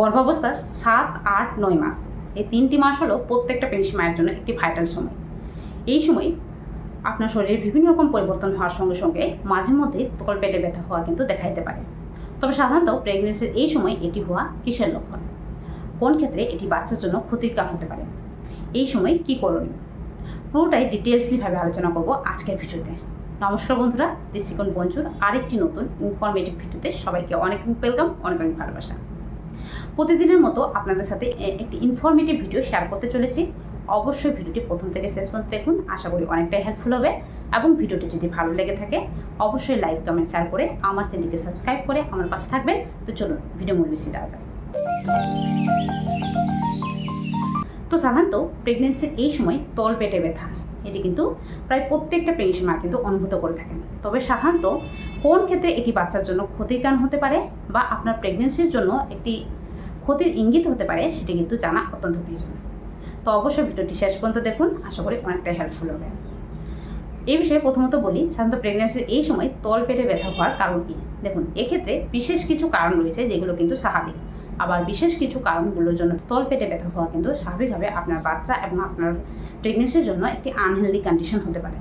গর্ভাবস্থার সাত, আট, নয় মাস। এই তিনটি মাস হলো প্রত্যেকটা প্রেগনেন্সি মায়ের জন্য একটি ভাইটাল সময়। এই সময় আপনার শরীরে বিভিন্ন রকম পরিবর্তন হওয়ার সঙ্গে সঙ্গে মাঝে মধ্যে তল পেটে ব্যথা হওয়া কিন্তু দেখা দিতে পারে। তবে সাধারণত প্রেগনেন্সির এই সময় এটি হওয়া কিসের লক্ষণ? কোন ক্ষেত্রে এটি বাচ্চার জন্য ক্ষতির কারণ হতে পারে? এই সময় কি করণীয়? পুরোটাই ডিটেলসলিভাবে আলোচনা করব আজকের ভিডিওতে। নমস্কার বন্ধুরা, দৃষ্টিকোণ বঞ্চুর, আরেকটি নতুন ইনফরমেটিভ ভিডিওতে সবাইকে অনেক ওয়েলকাম অনেক অনেক ভালোবাসা। প্রতিদিনের মতো আপনাদের সাথে একটি ইনফরমেটিভ ভিডিও শেয়ার করতে চলেছি। অবশ্যই ভিডিওটি প্রথম থেকে শেষ পর্যন্ত দেখুন, আশা করি অনেকটাই হেল্পফুল হবে। এবং ভিডিওটি যদি ভালো লেগে থাকে, অবশ্যই লাইক কমেন্ট শেয়ার করে আমার চ্যানেলকে সাবস্ক্রাইব করে আমার পাশে থাকবেন। তো চলুন ভিডিও মূল বেশি দেওয়া যাক। তো সাধারণত প্রেগনেন্সির এই সময় তল পেটে ব্যথা, এটি কিন্তু প্রায় প্রত্যেকটা প্রেগনেন্সি মা কিন্তু অনুভূত করে থাকেন। তবে সাধারণত কোন ক্ষেত্রে এটি বাচ্চার জন্য ক্ষতির কারণ হতে পারে বা আপনার প্রেগনেন্সির জন্য একটি ক্ষতির ইঙ্গিত হতে পারে, সেটি কিন্তু জানা অত্যন্ত প্রয়োজন। তো অবশ্যই ভিডিওটি শেষ পর্যন্ত দেখুন, আশা করি অনেকটাই হেল্পফুল হবে। এই বিষয়ে প্রথমত বলি, সাধারণত প্রেগনেন্সির এই সময় তল পেটে ব্যথা হওয়ার কারণ কী? দেখুন, এক্ষেত্রে বিশেষ কিছু কারণ রয়েছে যেগুলো কিন্তু স্বাভাবিক। আবার বিশেষ কিছু কারণগুলোর জন্য তল পেটে ব্যথা হওয়া কিন্তু স্বাভাবিকভাবে আপনার বাচ্চা এবং আপনার প্রেগনেন্সির জন্য একটি আনহেলদি কন্ডিশন হতে পারে।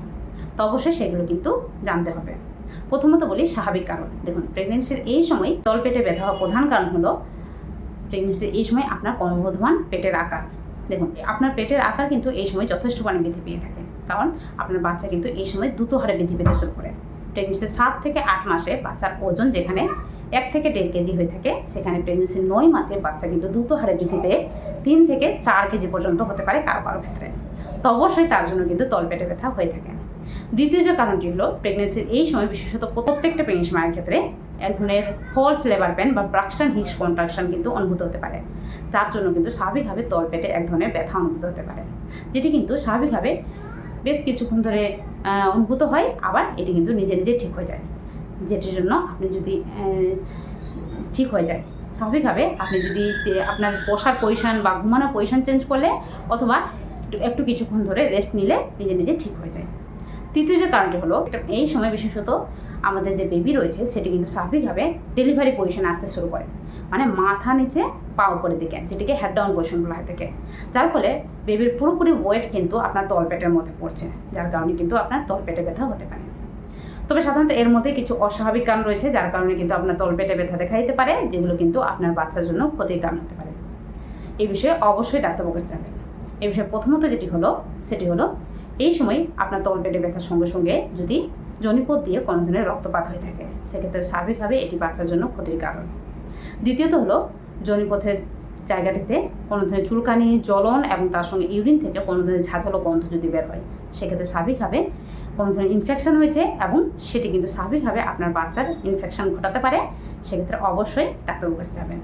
তো অবশ্যই সেগুলো কিন্তু জানতে হবে। প্রথমত বলি স্বাভাবিক কারণ। দেখুন প্রেগনেন্সির এই সময় তল পেটে ব্যথা হওয়ার প্রধান কারণ হলো প্রেগনেন্সির এই সময় আপনার ক্রমবর্ধমান পেটের আকার। দেখুন, আপনার পেটের আকার কিন্তু এই সময় যথেষ্ট পরিমাণে বৃদ্ধি পেয়ে থাকে। কারণ আপনার বাচ্চা কিন্তু এই সময় দ্রুত হারে বৃদ্ধি পেতে শুরু করে। প্রেগনেন্সির সাত থেকে আট মাসে বাচ্চার ওজন যেখানে এক থেকে দেড় কেজি হয়ে থাকে, সেখানে প্রেগনেন্সির নয় মাসে বাচ্চা কিন্তু দ্রুত হারে বৃদ্ধি পেয়ে তিন থেকে চার কেজি পর্যন্ত হতে পারে কারও কারও ক্ষেত্রে। তো অবশ্যই তার জন্য কিন্তু তলপেটে ব্যথা হয়ে থাকে। দ্বিতীয় যে কারণটি হলো প্রেগনেন্সির এই সময় বিশেষত প্রত্যেকটা প্রেগনেন্সি মায়ের ক্ষেত্রে এক ধরনের ফলস লেবার পেন বা ব্রাকশন হিক্স কন্ট্রাকশন কিন্তু অনুভূত হতে পারে। তার জন্য কিন্তু স্বাভাবিকভাবে তলপেটে এক ধরনের ব্যথা অনুভূত হতে পারে। যেটি কিন্তু স্বাভাবিকভাবে বেশ কিছুক্ষণ ধরে অনুভূত হয়, আবার এটি কিন্তু নিজে নিজে ঠিক হয়ে যায়। যেটির জন্য আপনি যদি ঠিক হয়ে যায়, স্বাভাবিকভাবে আপনি যদি যে আপনার বসার পজিশন বা ঘুমানোর পজিশন চেঞ্জ করলে অথবা একটু কিছুক্ষণ ধরে রেস্ট নিলে নিজে নিজে ঠিক হয়ে যায়। তৃতীয় যে কারণটি হলো এই সময় বিশেষত আমাদের যে বেবি রয়েছে, সেটি কিন্তু স্বাভাবিকভাবে ডেলিভারি পজিশনে আসতে শুরু করে। মানে মাথা নিচে পা উপরের দিকে, যেটিকে হেড ডাউন পজিশন বলা হয়ে থাকে যার ফলে বেবির পুরোপুরি ওয়েট কিন্তু আপনার তলপেটের মধ্যে পড়ছে, যার কারণে কিন্তু আপনার তলপেটে ব্যথা হতে পারে। তবে সাধারণত এর মধ্যে কিছু অস্বাভাবিক কারণ রয়েছে, যার কারণে কিন্তু আপনার তলপেটে ব্যথা দেখা দিতে পারে, যেগুলো কিন্তু আপনার বাচ্চার জন্য ক্ষতির কারণ হতে পারে। এই বিষয়ে অবশ্যই ডাক্তারবাবুর যাবেন এই বিষয়ে প্রথমত যেটি হলো, সেটি হলো এই সময় আপনার তলপেটে ব্যথার সঙ্গে সঙ্গে যদি জনিপথ দিয়ে কোনো ধরনের রক্তপাত হয়ে থাকে, সেক্ষেত্রে স্বাভাবিকভাবে এটি বাচ্চার জন্য ক্ষতির কারণ। দ্বিতীয়ত হলো জনিপথের জায়গাটিতে কোনো ধরনের চুলকানি, জ্বলন এবং তার সঙ্গে ইউরিন থেকে কোনো ধরনের ঝাঁঝালো গন্ধ যদি বের হয়, সেক্ষেত্রে স্বাভাবিকভাবে কোনো ধরনের ইনফেকশন হয়েছে এবং সেটি কিন্তু স্বাভাবিকভাবে আপনার বাচ্চার ইনফেকশন ঘটাতে পারে, সেক্ষেত্রে অবশ্যই ডাক্তারবাবুর কাছে যাবেন।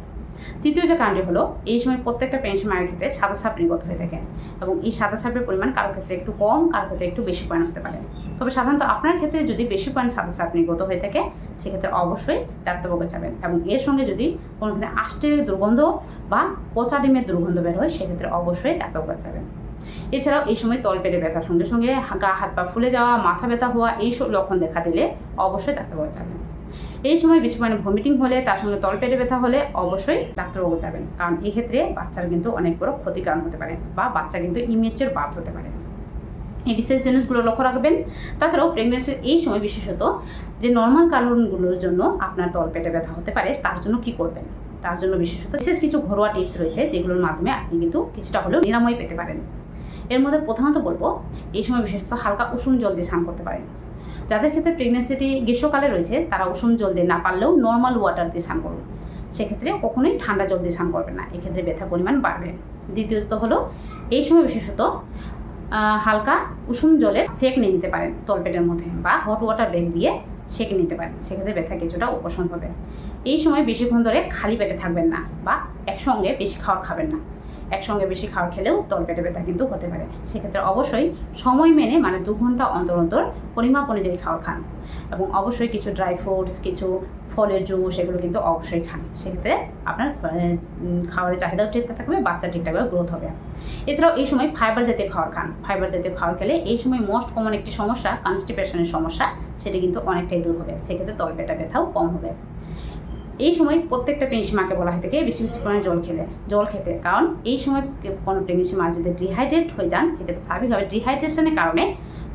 তৃতীয় যে কারণটি হলো, এই সময় প্রত্যেকটা পেনশন মায়ের ক্ষেত্রে সাদা সাপ নির্গত হয়ে থাকে এবং এই সাদা সাপের পরিমাণ কারও ক্ষেত্রে একটু কম, কারও ক্ষেত্রে একটু বেশি পরিমাণ হতে পারে। তবে সাধারণত আপনার ক্ষেত্রে যদি বেশি পরিমাণ সাদা সাপ নির্গত হয়ে থাকে, সেক্ষেত্রে অবশ্যই ডাক্তারবাবুকে যাবেন এবং এর সঙ্গে যদি কোনো ধরনের আষ্টে দুর্গন্ধ বা পচা ডিমের দুর্গন্ধ বের হয়, সেক্ষেত্রে অবশ্যই ডাক্তারবাবুকে যাবেন। এছাড়াও এই সময় তল পেটে ব্যথার সঙ্গে সঙ্গে গা, হাত পা ফুলে যাওয়া, মাথা ব্যথা হওয়া এই সব লক্ষণ দেখা দিলে অবশ্যই ডাক্তারবাবু যাবেন। এই সময় বেশি পরিমাণে ভমিটিং হলে, তার সঙ্গে তল পেটে ব্যথা হলে অবশ্যই ডাক্তারবাবু যাবেন। কারণ এক্ষেত্রে বাচ্চার কিন্তু অনেক বড় ক্ষতির কারণ হতে পারে বা বাচ্চা কিন্তু ইমেচের বার্থ হতে পারে। এই বিশেষ জিনিসগুলো লক্ষ্য রাখবেন। তাছাড়াও প্রেগনেন্সির এই সময় বিশেষত যে নর্মাল কারণগুলোর জন্য আপনার তল পেটে ব্যথা হতে পারে, তার জন্য কি করবেন? তার জন্য বিশেষত বিশেষ কিছু ঘরোয়া টিপস রয়েছে, যেগুলোর মাধ্যমে আপনি কিন্তু কিছুটা হলেও নিরাময় পেতে পারেন। এর মধ্যে প্রধানত বলব, এই সময় বিশেষত হালকা উষুম জল দিয়ে স্নান করতে পারেন। যাদের ক্ষেত্রে প্রেগনেন্সিটি গ্রীষ্মকালে রয়েছে, তারা উষুম জল দিয়ে না পারলেও নর্মাল ওয়াটার দিয়ে স্নান করবে। সেক্ষেত্রে কখনোই ঠান্ডা জল দিয়ে স্নান করবে না, এক্ষেত্রে ব্যথা পরিমাণ বাড়বে। দ্বিতীয়ত হলো, এই সময় বিশেষত হালকা উষুম জলে সেক নিয়ে নিতে পারেন তলপেটের মধ্যে বা হট ওয়াটার ব্যাগ দিয়ে সেকে নিতে পারেন, সেক্ষেত্রে ব্যথা কিছুটা উপশম হবে। এই সময় বেশিক্ষণ ধরে খালি পেটে থাকবেন না বা একসঙ্গে বেশি খাওয়ার খাবেন না। একসঙ্গে বেশি খাবার খেলেও তলপেটে ব্যথা কিন্তু হতে পারে। সেক্ষেত্রে অবশ্যই সময় মেনে মানে দু ঘণ্টা অন্তর অন্তর পরিমাপ অনুযায়ী খাবার খান এবং অবশ্যই কিছু ড্রাই ফ্রুটস কিছু ফলের জুস এগুলো কিন্তু অবশ্যই খান। সেক্ষেত্রে আপনার খাবারের চাহিদাও ঠিকঠাক থাকবে, বাচ্চা ঠিকঠাকভাবে গ্রোথ হবে। এছাড়াও এই সময় ফাইবার জাতীয় খাবার খান। ফাইবার জাতীয় খাবার খেলে এই সময় মোস্ট কমন একটি সমস্যা কনস্টিপেশনের সমস্যা, সেটি কিন্তু অনেকটাই দূর হবে। সেক্ষেত্রে তলপেটা ব্যথাও কম হবে। এই সময় প্রত্যেকটা প্রেগনেন্সি মাকে বলা হয় থেকে বেশি বেশি পরিমাণে জল খেলে, জল খেতে। কারণ এই সময় কোনো প্রেগনেন্সি মা যদি ডিহাইড্রেট হয়ে যান, সেক্ষেত্রে স্বাভাবিকভাবে ডিহাইড্রেশনের কারণে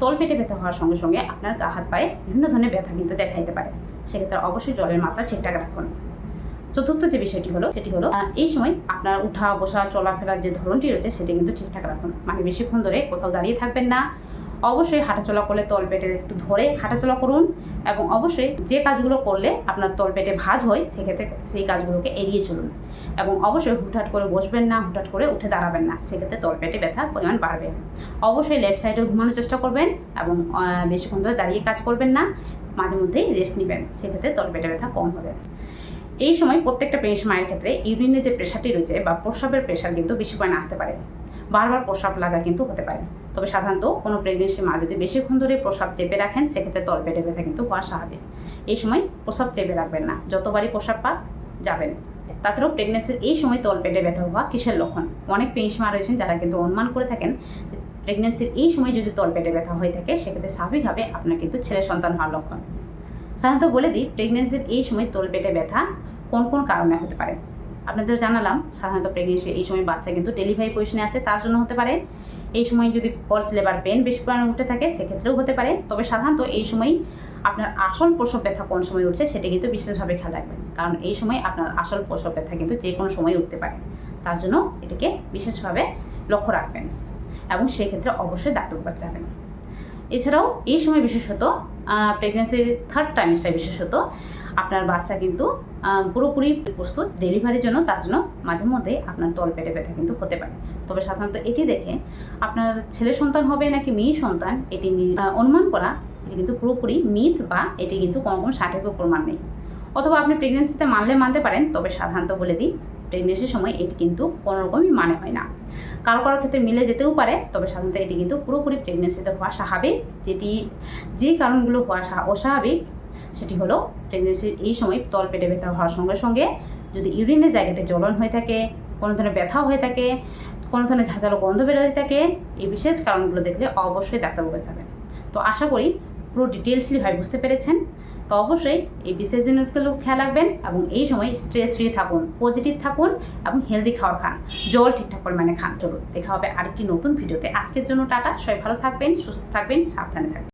তল পেটে ব্যথা হওয়ার সঙ্গে সঙ্গে আপনার গা, হাত, পায়ে বিভিন্ন ধরনের ব্যথা কিন্তু দেখা দিতে পারে। সেক্ষেত্রে অবশ্যই জলের মাত্রা ঠিকঠাক রাখুন। চতুর্থ যে বিষয়টি হলো, সেটি হলো এই সময় আপনার উঠা, বসা চলাফেরার যে ধরনটি রয়েছে, সেটি কিন্তু ঠিকঠাক রাখুন। মানে বেশিক্ষণ ধরে কোথাও দাঁড়িয়ে থাকবেন না। অবশ্যই হাঁটাচলা করলে তল পেটে একটু ধরে হাঁটাচলা করুন। এবং অবশ্যই যে কাজগুলো করলে আপনার তল পেটে ভাঁজ হয়, সেক্ষেত্রে সেই কাজগুলোকে এড়িয়ে চলুন। এবং অবশ্যই হুটহাট করে বসবেন না, হুটহাট করে উঠে দাঁড়াবেন না, সেক্ষেত্রে তল পেটে ব্যথার পরিমাণ বাড়বে। অবশ্যই লেফট সাইডে ঘুমানোর চেষ্টা করবেন এবং বেশিক্ষণ ধরে দাঁড়িয়ে কাজ করবেন না, মাঝে মধ্যেই রেস্ট নেবেন, সেক্ষেত্রে তল পেটে ব্যথা কম হবে। এই সময় প্রত্যেকটা পেশ মায়ের ক্ষেত্রে ইউরিনের যে প্রেশারটি রয়েছে বা প্রস্রাবের প্রেশার কিন্তু বেশি পরিমাণে আসতে পারে। বারবার প্রস্রাব লাগা কিন্তু হতে পারে। তবে সাধারণত কোনো প্রেগনেন্সি মা যদি বেশিক্ষণ ধরে প্রস্রাব চেপে রাখেন, সেক্ষেত্রে তল পেটে ব্যথা কিন্তু হওয়া স্বাভাবিক। এই সময় প্রস্রাব চেপে রাখবেন না, যতবারই প্রস্রাব পাক যাবেন। তাছাড়াও প্রেগনেন্সির এই সময় তল পেটে ব্যথা হওয়া কিসের লক্ষণ? অনেক প্রেগনেন্সি মা রয়েছেন যারা কিন্তু অনুমান করে থাকেন প্রেগনেন্সির এই সময় যদি তল পেটে ব্যথা হয়ে থাকে, সেক্ষেত্রে স্বাভাবিকভাবে আপনার কিন্তু ছেলে সন্তান হওয়ার লক্ষণ। সাধারণত বলে দিই প্রেগনেন্সির এই সময় তল পেটে ব্যথা কোন কোন কারণে হতে পারে? আপনাদের জানালাম, সাধারণত প্রেগনেন্সি এই সময় বাচ্চা কিন্তু ডেলিভারি পজিশনে আছে, তার জন্য হতে পারে। এই সময় যদি পলস লেবার পেন বেশি পরিমাণে উঠে থাকে, সেক্ষেত্রেও হতে পারে। তবে সাধারণত এই সময় আপনার আসল প্রসব ব্যথা কোন সময় উঠছে, সেটা কিন্তু বিশেষভাবে খেয়াল রাখবেন। কারণ এই সময় আপনার আসল প্রসব ব্যথা কিন্তু যে কোনো সময় উঠতে পারে। তার জন্য এটিকে বিশেষভাবে লক্ষ্য রাখবেন এবং সেক্ষেত্রে অবশ্যই ডাক্তার কাছে যাবেন। এছাড়াও এই সময় বিশেষত প্রেগনেন্সির থার্ড টাইমস্টার বিশেষত আপনার বাচ্চা কিন্তু পুরোপুরি প্রস্তুত ডেলিভারির জন্য, তার জন্য মাঝে মধ্যে আপনার তল পেটে ব্যথা কিন্তু হতে পারে। তবে সাধারণত এটি দেখে আপনার ছেলে সন্তান হবে নাকি মেয়ে সন্তান, এটি অনুমান করা, এটি কিন্তু পুরোপুরি মিথ বা এটি কিন্তু কোনো কোনো সঠিক প্রমাণ নেই। অথবা আপনি প্রেগনেন্সিতে মানলে মানতে পারেন, তবে সাধারণত বলে দিই প্রেগনেন্সির সময় এটি কিন্তু কোনো রকমই মানে হয় না। কারও কারোর ক্ষেত্রে মিলে যেতেও পারে, তবে সাধারণত এটি কিন্তু পুরোপুরি প্রেগনেন্সিতে হওয়া স্বাভাবিক, যেটি যে কারণগুলো হওয়া স্বা- অস্বাভাবিক সেটি হলো প্রেগনেন্সির এই সময় তল পেটে ব্যথা হওয়ার সঙ্গে সঙ্গে যদি ইউরিনের জায়গাতে জ্বলন হয়ে থাকে, কোনো ধরনের ব্যথা হয়ে থাকে, কোনো ধরনের ঝাঁঝালো গন্ধ বের হয়ে থাকে, এই বিশেষ কারণগুলো দেখলে অবশ্যই ডাক্তারবাবু যাবেন। তো আশা করি পুরো ডিটেলসলি ভাই বুঝতে পেরেছেন। তো অবশ্যই এই বিশেষ জিনিসগুলো খেয়াল রাখবেন এবং এই সময় স্ট্রেস ফ্রি থাকুন পজিটিভ থাকুন এবং হেলদি খাবার খান। জল ঠিকঠাক পরিমাণে খান। চলুন, দেখা হবে আরেকটি নতুন ভিডিওতে আজকের জন্য টাটা। সবাই ভালো থাকবেন, সুস্থ থাকবেন, সাবধানে থাকবেন।